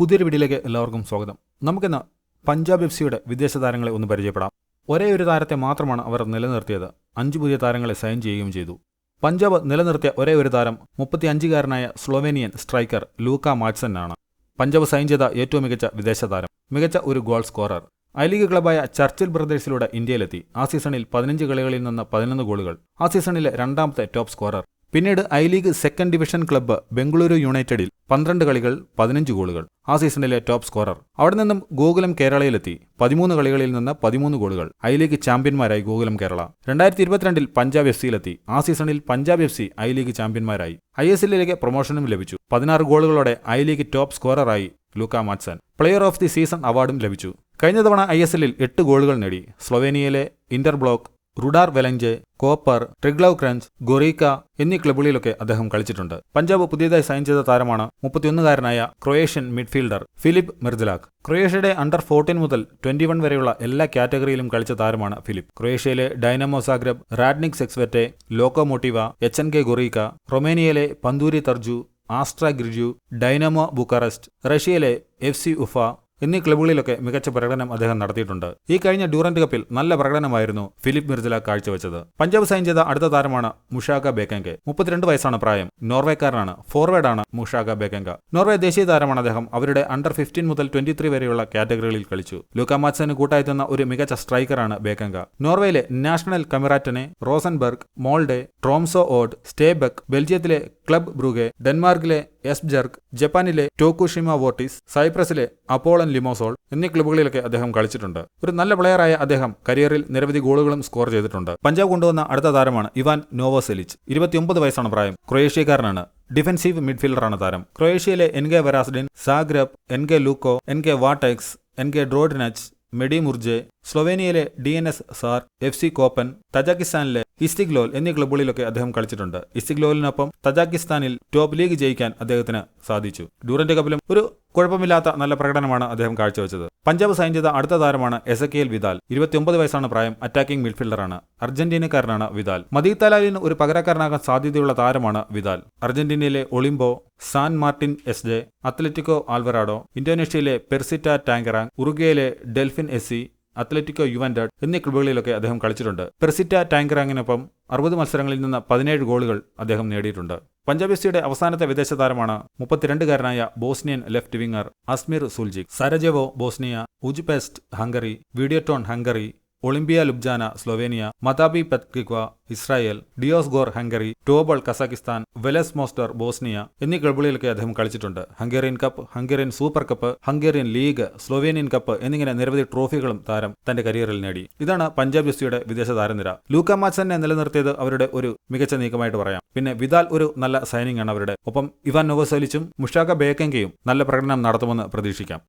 പുതിയൊരു വീഡിയോയിലേക്ക് എല്ലാവർക്കും സ്വാഗതം. നമുക്കിന്ന് പഞ്ചാബ് എഫ് സിയുടെ വിദേശ താരങ്ങളെ ഒന്ന് പരിചയപ്പെടാം. ഒരേ ഒരു താരത്തെ മാത്രമാണ് അവർ നിലനിർത്തിയത്. അഞ്ച് പുതിയ താരങ്ങളെ സൈൻ ചെയ്യുകയും ചെയ്തു. പഞ്ചാബ് നിലനിർത്തിയ ഒരേ ഒരു താരം മുപ്പത്തിയഞ്ചുകാരനായ സ്ലോവേനിയൻ സ്ട്രൈക്കർ ലൂക്ക മാറ്റ്സനാണ് പഞ്ചാബ് സൈൻ ചെയ്ത ഏറ്റവും മികച്ച വിദേശ താരം മികച്ച ഒരു ഗോൾ സ്കോറർ ഐ ലീഗ് ക്ലബായ ചർച്ചിൽ ബ്രദേഴ്സിലൂടെ ഇന്ത്യയിലെത്തി. ആ സീസണിൽ പതിനഞ്ച് കളികളിൽ നിന്ന് പതിനൊന്ന് ഗോളുകൾ. ആ സീസണിലെ രണ്ടാമത്തെ ടോപ്പ് സ്കോറർ പിന്നീട് I league second division club Bengaluru യുണൈറ്റഡിൽ പന്ത്രണ്ട് കളികൾ പതിനഞ്ച് ഗോളുകൾ. ആ സീസണിലെ ടോപ്പ് സ്കോറർ. അവിടെ നിന്നും ഗോകുലം കേരളയിലെത്തി. പതിമൂന്ന് കളികളിൽ നിന്ന് പതിമൂന്ന് ഗോളുകൾ. ഐ ലീഗ് ചാമ്പ്യന്മാരായി ഗോകുലം കേരള. രണ്ടായിരത്തി ഇരുപത്തിരണ്ടിൽ പഞ്ചാബ് എഫ് സിയിലെത്തി. ആ സീസണിൽ Punjab F C I league ചാമ്പ്യന്മാരായി. I S എല്ലിലേക്ക് പ്രൊമോഷനും ലഭിച്ചു. പതിനാറ് ഗോളുകളോടെ I league top സ്കോററായി Luka Majcen player of the season അവാർഡും ലഭിച്ചു. കഴിഞ്ഞ തവണ ഐ എസ് എല്ലിൽ എട്ട് ഗോളുകൾ നേടി. സ്ലൊവേനിയയിലെ Interblock Rudar Velenje Koper Triglav Kranj Gorica എന്നീ ക്ലബുകളിലൊക്കെ അദ്ദേഹം കളിച്ചിട്ടുണ്ട്. പഞ്ചാബ് പുതിയതായി സൈൻ ചെയ്ത താരമാണ് മുപ്പത്തിയൊന്നുകാരനായ ക്രൊയേഷ്യൻ മിഡ്ഫീൽഡർ ഫിലിപ്പ് മിർദലാക് ക്രൊയേഷ്യയുടെ അണ്ടർ ഫോർട്ടീൻ മുതൽ ട്വന്റി വൺ വരെയുള്ള എല്ലാ കാറ്റഗറിയിലും കളിച്ച താരമാണ് Filip. ക്രൊയേഷ്യയിലെ Dinamo Zagreb Radnik Sesvete Lokomotiva H N K Gorica റൊമേനിയയിലെ Pandurii Targu Jiu Astra Giurgiu Dinamo Bucharest റഷ്യയിലെ എഫ് സി ഉഫ എന്നീ ക്ലബുകളിലൊക്കെ മികച്ച പ്രകടനം അദ്ദേഹം നടത്തിയിട്ടുണ്ട്. ഈ കഴിഞ്ഞ ഡ്യൂറന്റ് കപ്പിൽ നല്ല പ്രകടനമായിരുന്നു ഫിലിപ്പ് മിർജല കാഴ്ചവെച്ചത്. പഞ്ചാബ് സൈൻ ചെയ്ത അടുത്ത താരമാണ് മുഷാക ബേക്കങ്കെ. മുപ്പത്തിരണ്ട് വയസ്സാണ് പ്രായം. നോർവേക്കാരനാണ്. ഫോർവേഡാണ് മുഷാക ബേക്കങ്ക. നോർവേ ദേശീയ താരമാണ് അദ്ദേഹം. അവരുടെ അണ്ടർ ഫിഫ്റ്റീൻ മുതൽ ട്വന്റി ത്രീ വരെയുള്ള കാറ്റഗറികളിൽ കളിച്ചു. ലൂക്ക മാറ്റ്സന് കൂട്ടായെത്തുന്ന ഒരു മികച്ച സ്ട്രൈക്കറാണ് ബേക്കങ്ക. നോർവേയിലെ national Kameratene Rosenborg Molde Tromso Odd Stabaek ബെൽജിയത്തിലെ club Brugge ഡെൻമാർക്കിലെ എസ്ബെർഗ് ജപ്പാനിലെ ടോക്കുഷിമ വോർട്ടിസ് സൈപ്രസിലെ അപ്പോളൻ ലിമോസോൾ എന്നീ ക്ലബുകളിലൊക്കെ അദ്ദേഹം കളിച്ചിട്ടുണ്ട്. ഒരു നല്ല പ്ലെയറായ അദ്ദേഹം കരിയറിൽ നിരവധി ഗോളുകളും സ്കോർ ചെയ്തിട്ടുണ്ട്. പഞ്ചാബ് കൊണ്ടുവന്ന അടുത്ത താരമാണ് ഇവാൻ നോവോസെലിച്ച്. ഇരുപത്തിയൊമ്പത് വയസ്സാണ് പ്രായം. ക്രൊയേഷ്യക്കാരനാണ്. ഡിഫൻസീവ് മിഡ്ഫീൽഡറാണ് താരം. ക്രൊയേഷ്യയിലെ N K Varazdin Zagreb N K Lucko N K Varteks N K Drodinac Medimurje സ്ലൊവേനിയയിലെ D N S Zavrc F C Koper തജാക്കിസ്ഥാനിലെ Istiklol എന്നീ ക്ലബ്ബുകളിലൊക്കെ അദ്ദേഹം കളിച്ചിട്ടുണ്ട്. ഇസ്തിഗ്ലോലിനൊപ്പം തജാക്കിസ്ഥാനിൽ ടോപ്പ് ലീഗ് ജയിക്കാൻ അദ്ദേഹത്തിന് സാധിച്ചു. ഡ്യൂറന്റ് കപ്പിലും ഒരു കുഴപ്പമില്ലാത്ത നല്ല പ്രകടനമാണ് അദ്ദേഹം കാഴ്ചവെച്ചത്. പഞ്ചാബ് സൈൻ ചെയ്ത അടുത്ത താരമാണ് എസക്കിയൽ വിദാൽ. ഇരുപത്തിയൊമ്പത് വയസ്സാണ് പ്രായം. അറ്റാക്കിംഗ് മിഡ്ഫീൽഡറാണ്. അർജന്റീനക്കാരനാണ് വിദാൽ. മദീത്തലാലിന് ഒരു പകരക്കാരനാകാൻ സാധ്യതയുള്ള താരമാണ് Vidal. അർജന്റീനയിലെ Olimpo San Martin S J Atletico Alvarado ഇന്തോനേഷ്യയിലെ Persita Tangerang ഉറുഗയിലെ ഡെൽഫിൻ എസ് അത്ലറ്റിക്കോ യുവൻഡഡ് എന്നീ ക്ലബുകളിലൊക്കെ അദ്ദേഹം കളിച്ചിട്ടുണ്ട്. പെർസിറ്റ ടാങ്കറാങ്ങിനൊപ്പം അറുപത് മത്സരങ്ങളിൽ നിന്ന് പതിനേഴ് ഗോളുകൾ അദ്ദേഹം നേടിയിട്ടുണ്ട്. പഞ്ചാബ് എഫ് അവസാനത്തെ വിദേശ താരമാണ് മുപ്പത്തിരണ്ടുകാരനായ Bosnian left winger Asmir Suljic. Sarajevo Bosnia Ujpest Hungary Videoton Hungary Olimpija Ljubljana Slovenia Maccabi Petah Tikva Israel Diosgyor Hungary Tobol Kazakhstan Velez Mostar Bosnia എന്നീ ക്ലബുകളിലൊക്കെ അദ്ദേഹം കളിച്ചിട്ടുണ്ട്. Hungarian cup Hungarian super cup Hungarian league Slovenian cup എന്നിങ്ങനെ നിരവധി ട്രോഫികളും താരം തന്റെ കരിയറിൽ നേടി. ഇതാണ് പഞ്ചാബ് ജസ്റ്റിയുടെ വിദേശ താരനിര. ലൂക്ക മാച്ചനെ നിലനിർത്തിയത് അവരുടെ ഒരു മികച്ച നീക്കമായിട്ട് പറയാം. പിന്നെ വിദാൽ ഒരു നല്ല സൈനിങ് ആണ് അവരുടെ. ഒപ്പം ഇവാൻ നോവസോലിച്ചും മുഷാഖ ബേക്കെങ്കയും നല്ല പ്രകടനം നടത്തുമെന്ന് പ്രതീക്ഷിക്കാം.